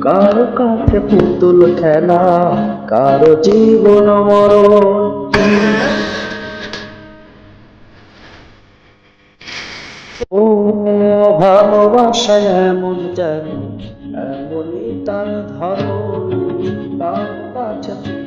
কারও কাছে পুতুল খেলা, কারও জীবন মরণ। ও ভালোবাসা এমন যেন, এমনই তার ধরন, তার কাছে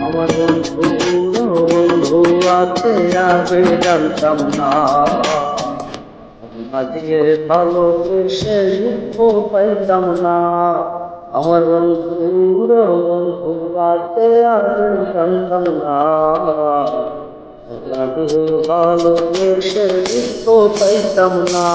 আমার বন্ধু বন্ধু আছে, আগে জানতাম না। আজকে ভালোবেসে দুঃখ পাইতাম না। আমার বন্ধু বন্ধু আছে, আগে জানতাম না। ভালোবেসে দুঃখ পাইতাম না।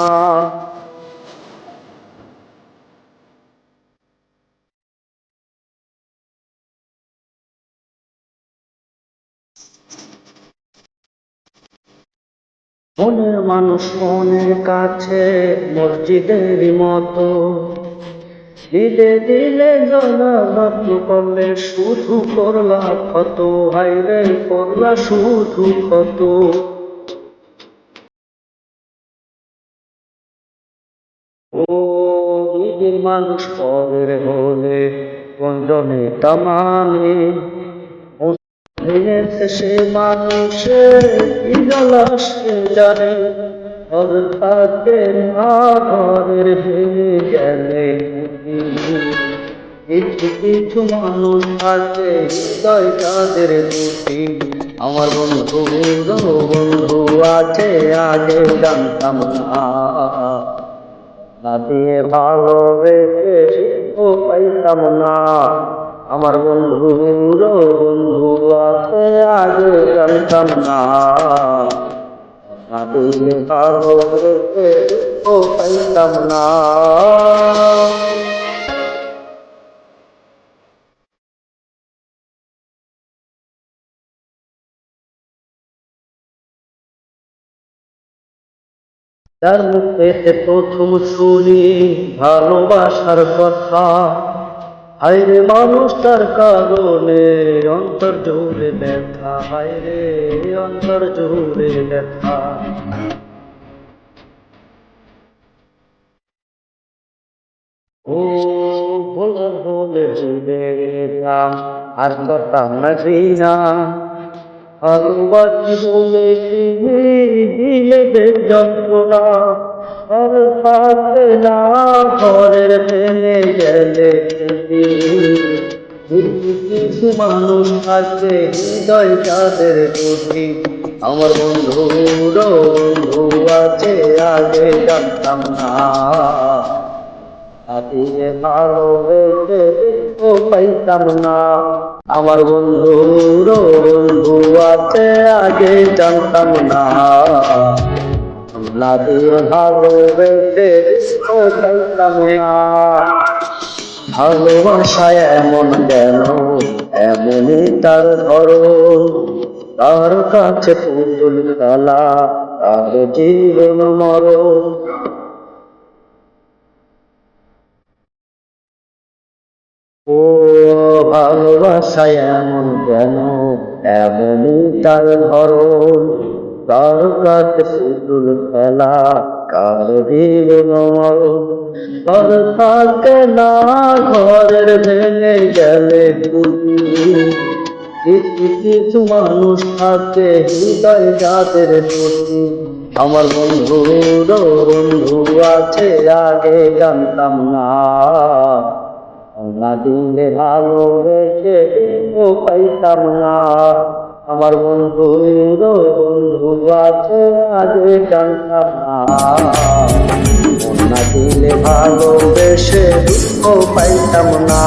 মনের মানুষ মনের কাছে, মসজিদের মতো। দিলে দিলে জনা ভাবলু করলে শুধু করলা ক্ষত। হাইরে করলা শুধু ক্ষত। ও মানুষ পরের হলে, গঞ্জনে তামানে সে মানুষের কি জ্বালা সে জানে? ঘর থাকে না ঘরের ভেঙে গেলে কিছু কিছু মানুষ আছে হৃদয় তাদের দুটি। আমার বন্ধু বন্ধু আছে, আগে জানতাম না। না দিয়ে ভালোবেসে ও পাইতাম না। আমার বন্ধু বন্ধু আছে আগে জানতাম না। তার মুখে প্রথম শুনি ভালোবাসার কথা। হায়রে মানুষ তার কারণে অন্তর জোরে ব্যথা, হায়রে অন্তর জোরে ব্যথা। ও বলার বলে গেলাম, আর করতাম না ঘৃণা। ভালোবাসি বলে দিলে যন্ত্রণা। আমার বন্ধু বন্ধু আছে, আগে জানতাম না। আগে ভালোবেসে ও পাইতাম না। আমার বন্ধু বন্ধু আছে, আগে জানতাম না। না দিয়ে ভালোবেসে ও পাইতাম না ভালোবাসায় এমন কেন এমনই তার ধরন তার কাছে পুতুল কালা তার জীবন মরণ ও ভালোবাসায় এমন কেন? এমনই তার ধরন। থাকে না ঘরের ভেঙে গেলে কিছু মানুষ থাকে হৃদয় যাদের প্রতি আমার বন্ধু বন্ধু আছে আগে জানতাম না না দিলে ভালোবেসে ও পাইতাম না আমার বন্ধু বন্ধু আছে আজে জানতাম না। দিলে ভালোবেসে দুঃখ পাইতাম না।